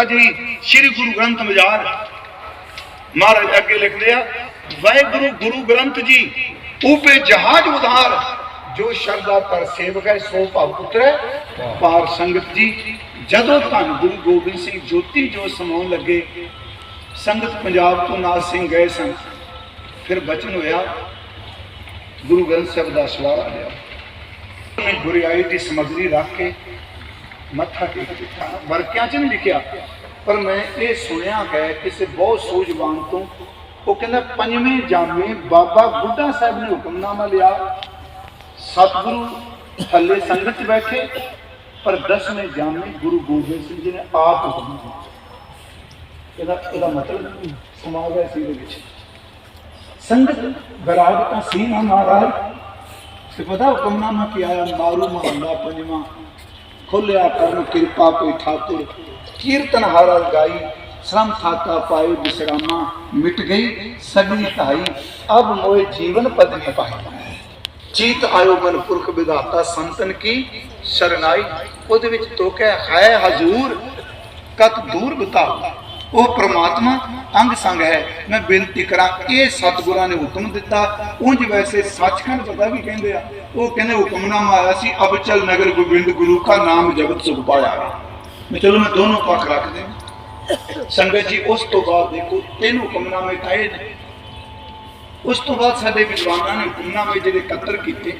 ਪਿਤਾ ਜੀ, ਸ੍ਰੀ ਗੁਰੂ ਗ੍ਰੰਥ ਮਜਾਰ। ਮਹਾਰਾਜ ਅੱਗੇ ਲਿਖਦੇ ਆ, ਵਾਹਿਗੁਰੂ, ਗੁਰੂ ਗ੍ਰੰਥ ਜੀ, ਉਪੇ ਜਹਾਜ ਉਧਾਰ। ਜੋ ਸ਼ਰਦਾ ਪਰ ਸੇਵਕ ਹੈ, ਸੋ ਭਵ ਉਤਰੈ ਪਾਰ ਸੰਗਤ ਜੀ, ਜਦੋਂ ਧੰਨ ਗੁਰੂ ਗੋਬਿੰਦ ਸਿੰਘ ਜੋਤੀ ਜੋ ਸਮਾਉਣ ਲੱਗੇ, ਸੰਗਤ ਪੰਜਾਬ ਤੋਂ ਨਾਥ ਸਿੰਘ ਗਏ ਸਨ। ਫਿਰ ਬਚਨ ਹੋਇਆ, ਗੁਰੂ ਗ੍ਰੰਥ ਸਾਹਿਬ ਦਾ ਸਵਾਲ ਆਇਆ ਗੁਰਿਆਈ ਦੀ ਸਮਗਰੀ ਰੱਖ ਕੇ ਮੱਥਾ ਟੇਕ ਦਿੱਤਾ ਵਰਕਿਆਂ 'ਚ ਨਹੀਂ ਲਿਖਿਆ। ਪਰ ਮੈਂ ਇਹ ਸੁਣਿਆ ਹੈ ਕਿਸੇ ਬਹੁਤ ਸੂਝਵਾਨ ਤੋਂ ਉਹ ਕਹਿੰਦਾ ਪੰਜਵੇਂ ਜਾਮੇ ਬਾਬਾ ਬੁੱਢਾ ਸਾਹਿਬ ਨੇ ਹੁਕਮਨਾਮਾ ਲਿਆ। ਸਤਿਗੁਰੂ ਥੱਲੇ ਸੰਗਤ 'ਚ ਬੈਠੇ, ਪਰ ਦਸਵੇਂ ਜਾਮੇ ਗੁਰੂ ਗੋਬਿੰਦ ਸਿੰਘ ਜੀ ਨੇ ਆਪ ਹੁਕਮ ਦਿੱਤਾ। ਇਹਦਾ ਇਹਦਾ ਮਤਲਬ ਸਮਾ ਗਿਆ ਸੀ ਦੇ ਵਿੱਚ। ਸੰਗਤ ਵਿਰਾਜ ਸੀ ਨਾ ਮਹਾਰਾਜ, ਤੇ ਪਤਾ ਹੁਕਮਨਾਮਾ ਕੀ ਆਇਆ? ਮਾਰੂ ਮਹੱਲਾ ਪੰਜਵਾਂ। ਖੋਲਿਆ ਕਰਨ ਕਿਰਪਾ ਕੋਈ ਠਾਕੁਰ। ਕੀਰਤਨ ਹਾਰਾ ਗਾਈ, ਸ਼ਰਮ ਥਾਤਾ ਪਾਏ ਬਿਸਰਾਮਾ ਮਿਟ ਗਈ ਸਗਨੀ ਕਹਾਈ ਅਬ ਮੋਏ ਜੀਵਨ ਪਦ ਨੇ ਪਾਈ ਚੀਤ ਆਇਓ ਮਨ ਪੁਰਖ ਵਿਧਾਤਾ, ਸੰਤਨ ਕੀ? ਸ਼ਰਨਾਈ, ਉਹਦੇ ਵਿੱਚ ਤੋਕਿਆ ਹੈ ਹਜ਼ੂਰ, ਕਤ ਦੂਰ ਬਤਾਓ। ਉਹ ਪ੍ਰਮਾਤਮਾ ਅੰਗ ਸੰਗ ਹੈ। ਮੈਂ ਬੇਨਤੀ ਕਰਾਂ, ਇਹ ਸਤਿਗੁਰਾਂ ਨੇ ਹੁਕਮ ਦਿੱਤਾ। ਉਂਝ ਵੈਸੇ ਸੱਚਖੰਡ ਪਤਾ ਵੀ ਕਹਿੰਦੇ ਆ, ਉਹ ਕਹਿੰਦੇ ਹੁਕਮਨਾਮਾ ਆਇਆ ਸੀ ਅਬਚਲ ਨਗਰ ਗੋਬਿੰਦ ਗੁਰੂ ਕਾ ਨਾਮ ਜਗਤ ਸੁਖ ਪਾਇਆ ਮੈਂ ਚਲੋ ਮੈਂ ਦੋਨੋਂ ਪੱਖ ਰੱਖਦੇ ਸੰਗਤ ਜੀ, ਉਸ ਤੋਂ ਬਾਅਦ ਦੇਖੋ, ਤਿੰਨ ਹੁਕਮਨਾਮੇ ਕਾਏ ਨੇ। ਉਸ ਤੋਂ ਬਾਅਦ ਸਾਡੇ ਵਿਦਵਾਨਾਂ ਨੇ ਹੁਕਮਨਾਮੇ ਜਿਹੜੇ ਇਕੱਤਰ ਕੀਤੇ,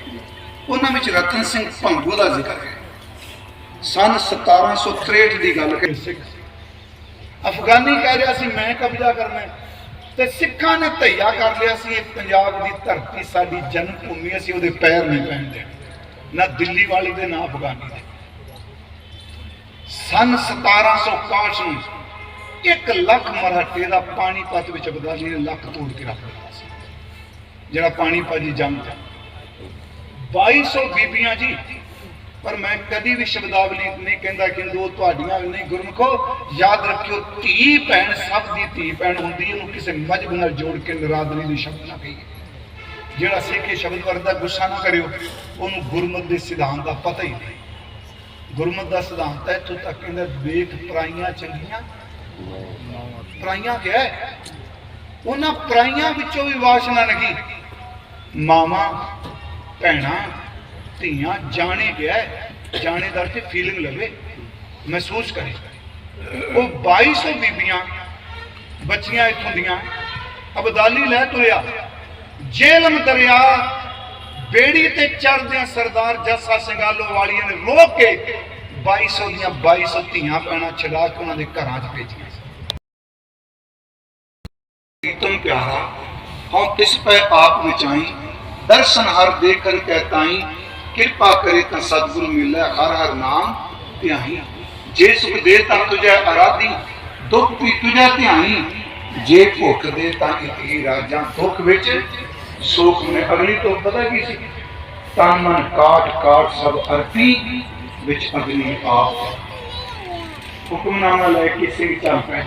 ਉਹਨਾਂ ਵਿੱਚ ਰਤਨ ਸਿੰਘ ਭੰਗੂ ਦਾ ਜ਼ਿਕਰ ਹੈ। ਸਨ 1763 ਦੀ ਗੱਲ ਕਰੀ ਅਫਗਾਨੀ ਕਹਿ ਰਿਹਾ ਸੀ, ਮੈਂ ਕਬਜ਼ਾ ਕਰਨਾ ਤੇ ਸਿੱਖਾਂ ਨੇ ਧਈਆ ਕਰ ਲਿਆ ਸੀ, ਇਹ ਪੰਜਾਬ ਦੀ ਧਰਤੀ ਸਾਡੀ ਜਨਮ ਭੂਮੀ ਅਸੀਂ ਉਹਦੇ ਪੈਰ ਨਹੀਂ ਪੈਣ ਦੇਣੇ। ਨਾ ਦਿੱਲੀ ਵਾਲੀ ਦੇ, ਨਾ ਅਫਗਾਨੀ ਦੇ। ਸਨ 1761 ਨੂੰ 1 ਲੱਖ ਮਰਾਠੇ ਦਾ ਪਾਣੀਪਤ ਵਿੱਚ ਅਬਦਾਲੀ ਨੇ ਲੱਖ ਤੋੜ ਕੇ ਰੱਖ ਦਿੱਤਾ ਸੀ। ਜਿਹੜਾ ਪਾਣੀਪਤ ਦੀ ਜੰਗ ਹੈ। 2200 ਬੀਬੀਆਂ ਜੀ ਪਰ ਮੈਂ ਕਦੀ ਵੀ ਸ਼ਬਦਾਵਲੀ ਨਹੀਂ ਕਹਿੰਦਾ ਕਿ ਦੋ ਤੁਹਾਡੀਆਂ ਵੀ ਨਹੀਂ ਗੁਰਮਖੋ ਯਾਦ ਰੱਖਿਓ ਧੀ ਭੈਣ ਸਭ ਦੀ ਧੀ ਭੈਣ ਹੁੰਦੀ ਹੈ, ਉਹਨੂੰ ਕਿਸੇ ਮਜਬ ਨਾਲ ਜੋੜ ਕੇ ਨਰਾਦਰੀ ਦੇ ਸ਼ਬਦ ਨਾ ਕਹੀਏ। ਜਿਹੜਾ ਸਿੱਖੇ ਇਹ ਸ਼ਬਦ ਵਰਦਾ ਗੁੱਸਾ ਨਾ ਕਰਿਓ ਉਹਨੂੰ ਗੁਰਮਤ ਦੇ ਸਿਧਾਂਤ ਦਾ ਪਤਾ ਹੀ ਨਹੀਂ। ਗੁਰਮਤ ਦਾ ਸਿਧਾਂਤ ਹੈ ਇੱਥੋਂ ਤੱਕ ਕਹਿੰਦਾ ਵੇਖ ਪਰਾਈਆਂ ਚੰਗੀਆਂ। ਪਰਾਈਆਂ ਕਿਹਾ ਉਹਨਾਂ ਪਰਾਈਆਂ ਵਿੱਚੋਂ ਵੀ ਵਾਸ਼ਨਾ ਨਹੀਂ। ਮਾਵਾਂ ਭੈਣਾਂ ਧੀਆਂ ਜਾਣੇ ਗਿਆ ਹੈ। ਜਾਣੇਦਾਰ ਤੇ ਫੀਲਿੰਗ ਲਵੇ ਮਹਿਸੂਸ ਕਰੇ ਉਹ 2200 ਬੀਬੀਆਂ ਬੱਚੀਆਂ ਇੱਥੋਂ ਦੀਆਂ ਅਬਦਾਲੀ ਲੈ ਤੁਰਿਆ ਜੇਲਮ ਦਰਿਆ ਬੇੜੀ ਤੇ ਚੜਦਿਆਂ ਸਰਦਾਰ ਜੱਸਾ ਸਿੰਘਾਲੋ ਵਾਲੀਆਂ ਨੇ ਰੋਕ ਕੇ 2200 ਦੀਆਂ 2200 ਧੀਆਂ ਪੈਣਾ ਛਡਾ ਕੇ ਉਹਨਾਂ ਦੇ ਘਰਾਂ 'ਚ ਭੇਜੀਆਂ तुम प्यारा हम तिस पे आप विचाई दर्शन हर देखन कहताई ਕਿਰਪਾ ਕਰੇ ਤਾਂ ਸਤਗੁਰ ਮਿਲੇ, ਹਰ ਹਰ ਨਾਮ ਧਿਆਈ। ਜੇ ਸੁਖ ਦੇ ਤਾਂ ਤੁਝੇ ਅਰਾਧੀ ਦੁੱਖ ਵੀ ਤੁਝੇ ਧਿਆਈ। ਜੇ ਭੁੱਖ ਦੇ ਤਾਂ ਇਤਹੀ ਰਾਜਾਂ, ਦੁੱਖ ਵਿੱਚ ਸੋਖ ਨੇ ਅਗਲੀ ਤੋਂ ਪਤਾ ਕੀ ਸੀ? ਤਾਂ ਮਨ ਕਾਟ ਕਾਟ ਸਭ ਅਰਪੀ ਵਿੱਚ ਅਗਨੀ ਆਪ। ਹੁਕਮਨਾਮਾ ਲੈ ਕੇ ਸਿੰਘ ਚੱਲ ਪਏ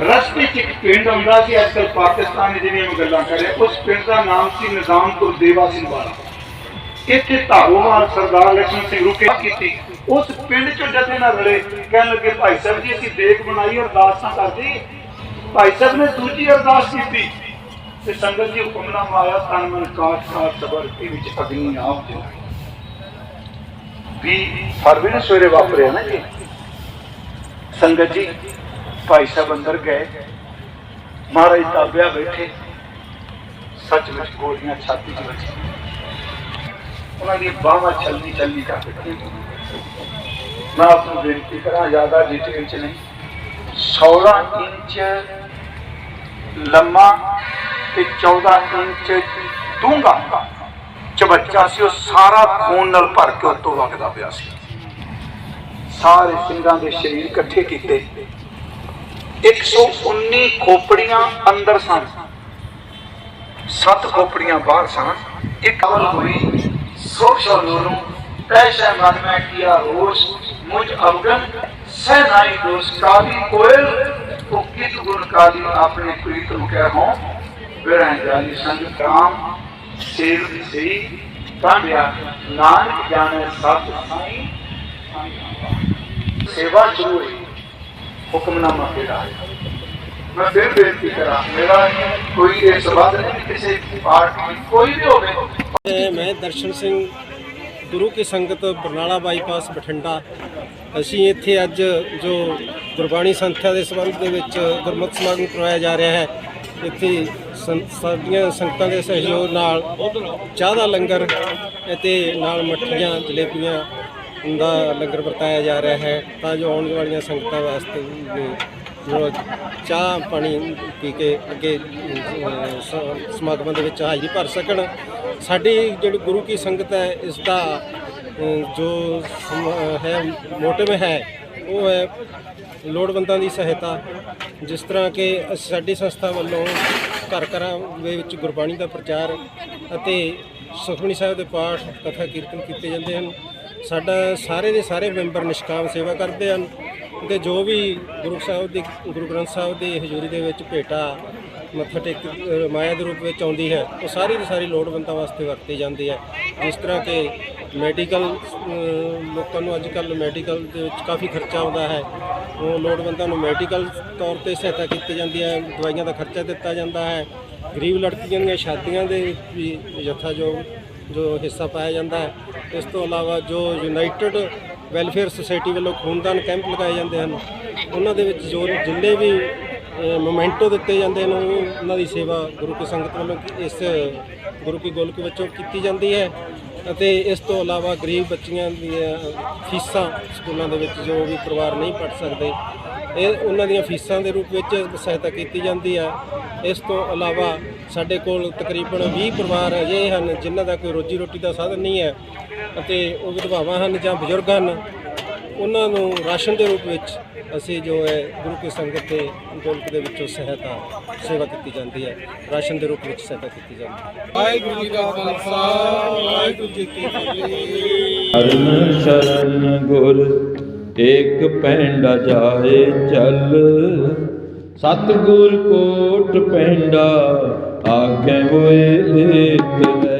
ਰਸਤੇ 'ਚ ਇੱਕ ਪਿੰਡ ਆਉਂਦਾ ਸੀ, ਅੱਜ ਕੱਲ ਪਾਕਿਸਤਾਨ ਦੇ ਜਿਹੜੀਆਂ ਗੱਲਾਂ ਕਰੇ ਉਸ ਪਿੰਡ ਦਾ ਨਾਮ ਸੀ ਨਿਜ਼ਾਮਪੁਰ ਦੇਵਾ ਸਿੰਘ ਵਾਲਾ। ਇੱਥੇ ਧਾਰੋਵਾਲ ਸਰਦਾਰ ਲక్ష్ਮਣ ਸਿੰਘ ਰੁਕੇ ਕੀਤੀ। ਉਸ ਪਿੰਡ 'ਚੋਂ ਜਥੇ ਨਾਲ ਰਲੇ। ਕਹਿਣ ਲੱਗੇ, ਭਾਈ ਸਾਹਿਬ ਜੀ, ਅਸੀਂ ਦੇਖ ਬਣਾਈ, ਅਰਦਾਸਾਂ ਕਰਦੇ। ਭਾਈ ਸਾਹਿਬ ਨੇ ਦੂਜੀ ਅਰਦਾਸ ਕੀਤੀ। ਤੇ ਸੰਗਤ ਜੀ ਹੁਕਮਨਾਮਾ ਆਇਆ, ਤਨ ਮਨ ਕਾਟ ਕਾਟ ਸਬਰ ਦੇ ਵਿੱਚ ਅਗਨੀ ਆਪ ਜਲਾਈ ਵੀ ਫਰਵਰੀ ਨੂੰ ਸਵੇਰੇ ਵਾਪਰਿਆ ਨਾ ਜੀ। ਸੰਗਤ ਜੀ, ਭਾਈ ਸਾਹਿਬ ਅੰਦਰ ਗਏ। ਮਹਾਰਾਜ ਤਾਬਿਆ ਬੈਠੇ। ਸੱਚਮੁੱਚ ਗੋਲੀਆਂ ਛਾਤੀ 'ਚ ਵੱਜੀਆਂ। ਉਹਨਾਂ ਦੀ ਬਾਹਾਂ ਛਲਨੀ ਛਲਨੀ ਕਰ ਦਿੱਤੀਆਂ ਮੈਂ ਆਪ ਨੂੰ ਬੇਨਤੀ ਕਰਾਂ, ਜ਼ਿਆਦਾ ਡਿਟੇਲ 'ਚ ਨਹੀਂ। 16 ਇੰਚ ਲੰਮਾ ਤੇ 14 ਇੰਚ ਡੂੰਘਾ ਚਬੱਚਾ ਸੀ, ਉਹ ਸਾਰਾ ਖੂਨ ਨਾਲ ਭਰ ਕੇ ਉੱਤੋਂ ਵਗਦਾ ਪਿਆ ਸੀ। ਸਾਰੇ ਸਿੰਘਾਂ ਦੇ ਸਰੀਰ ਇਕੱਠੇ ਕੀਤੇ। 119 ਖੋਪੜੀਆਂ ਅੰਦਰ ਸਨ। ਸੱਤ ਖੋਪੜੀਆਂ ਬਾਹਰ ਸਨ। ਇੱਕ ਅਵਲ ਹੋਈ ਸੋਖ ਸ਼ਰੂਰੂ ਪੈਸ਼ਾ ਮਨ ਮੈਂ ਕੀਆ ਰੋਸ਼ ਮੁਝ ਅਵਗਨ ਸਹਿ ਨਾਈ ਦੋਸ ਕਾਲੀ ਕੋਇਲ ਉਹ ਕਿਤ ਗੁਣ ਕਾਲੀ ਆਪਣੇ ਪ੍ਰੀਤਮ ਕਹਿ ਹੋ ਵਿਰਹਿ ਜਾਨੀ ਸੰਗ ਰਾਮ ਸੇਵ ਸਈ ਕਾਂਡਿਆ ਨਾਨਕ ਜਾਣੇ ਸਤ ਸਾਈ ਸੇਵਾ ਸ਼ੁਰੂ ਹੋਈ ਹੁਕਮਨਾਮਾ ਕਿਹੜਾ ਹੈ ਮੈਂ ਫਿਰ ਬੇਨਤੀ ਕਰਾਂ ਮੇਰਾ ਕੋਈ ਇਹ ਸਬੰਧ ਨਹੀਂ ਕਿਸੇ ਪਾਰਟੀ ਕੋਈ ਵੀ ਹੋਵੇ ਤੇ ਮੈਂ ਦਰਸ਼ਨ ਸਿੰਘ ਗੁਰੂ ਕੀ ਸੰਗਤ ਬਰਨਾਲਾ ਬਾਈਪਾਸ ਬਠਿੰਡਾ। ਅਸੀਂ ਇੱਥੇ ਅੱਜ ਜੋ ਗੁਰਬਾਣੀ ਸੰਥਿਆ ਦੇ ਸੰਬੰਧ ਦੇ ਵਿੱਚ ਗੁਰਮਤਿ ਸਮਾਗਮ ਕਰਵਾਇਆ ਜਾ ਰਿਹਾ ਹੈ, ਇੱਥੇ ਸੰ- ਸਾਡੀਆਂ ਸੰਗਤਾਂ ਦੇ ਸਹਿਯੋਗ ਨਾਲ ਚਾਹ ਦਾ ਲੰਗਰ ਅਤੇ ਨਾਲ ਮੱਠੀਆਂ, ਜਲੇਬੀਆਂ ਦਾ ਲੰਗਰ ਵਰਤਾਇਆ ਜਾ ਰਿਹਾ ਹੈ ਤਾਂ ਜੋ ਆਉਣ ਵਾਲੀਆਂ ਸੰਗਤਾਂ ਵਾਸਤੇ ਜੋ ਚਾਹ ਪਾਣੀ ਪੀ ਕੇ ਅੱਗੇ ਸਮਾਗਮਾਂ ਦੇ ਵਿੱਚ ਹਾਜ਼ਰੀ ਭਰ ਸਕਣ। ਸਾਡੀ ਜਿਹੜੀ ਗੁਰੂ ਕੀ ਸੰਗਤ ਹੈ, ਇਸ ਦਾ ਜੋ ਹੈ, ਮੋਟਿਵ ਹੈ, ਉਹ ਹੈ ਲੋੜਵੰਦਾਂ ਦੀ ਸਹਾਇਤਾ। ਜਿਸ ਤਰ੍ਹਾਂ ਕਿ ਸਾਡੀ ਸੰਸਥਾ ਵੱਲੋਂ ਘਰ ਘਰਾਂ ਦੇ ਵਿੱਚ ਗੁਰਬਾਣੀ ਦਾ ਪ੍ਰਚਾਰ ਅਤੇ ਸੁਖਮਨੀ ਸਾਹਿਬ ਦੇ ਪਾਠ, ਕਥਾ ਕੀਰਤਨ ਕੀਤੇ ਜਾਂਦੇ ਹਨ। ਸਾਡਾ ਸਾਰੇ ਦੇ ਸਾਰੇ ਮੈਂਬਰ ਨਿਸ਼ਕਾਮ ਸੇਵਾ ਕਰਦੇ ਹਨ। ਤੇ ਜੋ ਵੀ ਗੁਰੂ ਸਾਹਿਬ ਦੀ, ਗੁਰੂ ਗ੍ਰੰਥ ਸਾਹਿਬ ਦੀ ਹਜ਼ੂਰੀ ਦੇ ਵਿੱਚ ਭੇਟਾ ਮੱਥਾ ਟੇਕ ਅ, ਮਾਇਆ ਦੇ ਰੂਪ ਵਿੱਚ ਆਉਂਦੀ ਹੈ ਉਹ ਸਾਰੀ ਦੀ ਸਾਰੀ ਲੋੜਵੰਦਾਂ ਵਾਸਤੇ ਵਰਤੀ ਜਾਂਦੀ ਹੈ। ਜਿਸ ਤਰ੍ਹਾਂ ਕਿ ਮੈਡੀਕਲ ਲੋਕਾਂ ਨੂੰ ਅੱਜ ਕੱਲ੍ਹ ਮੈਡੀਕਲ ਦੇ ਵਿੱਚ ਕਾਫੀ ਖਰਚਾ ਆਉਂਦਾ ਹੈ। ਉਹ ਲੋੜਵੰਦਾਂ ਨੂੰ ਮੈਡੀਕਲ ਤੌਰ ਤੇ ਸਹਾਇਤਾ ਕੀਤੀ ਜਾਂਦੀ ਹੈ ਦਵਾਈਆਂ ਦਾ ਖਰਚਾ ਦਿੱਤਾ ਜਾਂਦਾ ਹੈ। ਗਰੀਬ ਲੜਕੀਆਂ ਦੀਆਂ ਸ਼ਾਦੀਆਂ ਦੇ ਵੀ ਯਥਾਯੋਗ ਜੋ ਹਿੱਸਾ ਪਾਇਆ ਜਾਂਦਾ ਹੈ। ਇਸ ਤੋਂ ਇਲਾਵਾ ਜੋ ਯੂਨਾਈਟਿਡ ਵੈਲਫੇਅਰ ਸੁਸਾਇਟੀ ਵੱਲੋਂ ਖੂਨਦਾਨ ਕੈਂਪ ਲਗਾਏ ਜਾਂਦੇ ਹਨ ਉਹਨਾਂ ਦੇ ਵਿੱਚ ਜੋ ਜਿੰਨੇ ਵੀ ਮੋਮੈਂਟੋ ਦਿੱਤੇ ਜਾਂਦੇ ਨੇ ਉਹ ਉਹਨਾਂ ਦੀ ਸੇਵਾ ਗੁਰੂ ਕੀ ਸੰਗਤ ਵੱਲੋਂ ਕੀ- ਇਸ ਗੁਰੂ ਕੀ ਗੋਲਕ ਵਿੱਚੋਂ ਕੀਤੀ ਜਾਂਦੀ ਹੈ। ਅਤੇ ਇਸ ਤੋਂ ਇਲਾਵਾ ਗਰੀਬ ਬੱਚੀਆਂ ਦੀਆਂ ਫੀਸਾਂ ਸਕੂਲਾਂ ਦੇ ਵਿੱਚ ਜੋ ਵੀ ਪਰਿਵਾਰ ਨਹੀਂ ਪੜ੍ਹ ਸਕਦੇ, ਇਹ ਉਹਨਾਂ ਦੀਆਂ ਫੀਸਾਂ ਦੇ ਰੂਪ ਵਿੱਚ ਸਹਾਇਤਾ ਕੀਤੀ ਜਾਂਦੀ ਹੈ ਇਸ ਤੋਂ ਇਲਾਵਾ ਸਾਡੇ ਕੋਲ ਤਕਰੀਬਨ 20 ਪਰਿਵਾਰ ਅਜਿਹੇ ਹਨ ਜਿਨ੍ਹਾਂ ਦਾ ਕੋਈ ਰੋਜੀ ਰੋਟੀ ਦਾ ਸਾਧਨ ਨਹੀਂ ਹੈ ਅਤੇ ਉਹ ਵਿਧਵਾਵਾਂ ਹਨ ਜਾਂ ਬਜ਼ੁਰਗ ਹਨ। ਉਹਨਾਂ ਨੂੰ ਰਾਸ਼ਨ ਦੇ ਰੂਪ ਵਿੱਚ ਅਸੀਂ ਜੋ ਹੈ ਗੁਰੂ ਕੀ ਸੰਗਤ ਦੇ ਗੋਲਕ ਦੇ ਵਿੱਚੋਂ ਸਹਾਇਤਾ ਸੇਵਾ ਕੀਤੀ ਜਾਂਦੀ ਹੈ। ਰਾਸ਼ਨ ਦੇ ਰੂਪ ਵਿੱਚ ਸਹਾਇਤਾ ਕੀਤੀ ਜਾਂਦੀ ਹੈ। ਵਾਹਿਗੁਰੂ ਜੀ ਕਾ ਖਾਲਸਾ ਵਾਹਿਗੁਰੂ ਜੀ ਕੀ ਫਤਿਹ। ਸ਼ਰਨ ਸ਼ਰਨ ਗੁਰ ਏਕ ਪੈਂਡਾ ਜਾਏ ਚੱਲ। ਸਤਿਗੁਰ ਕੋਟ ਪੈਂਡਾ ਆਗੇ ਹੋਏ ਲੇਤ ਹੈ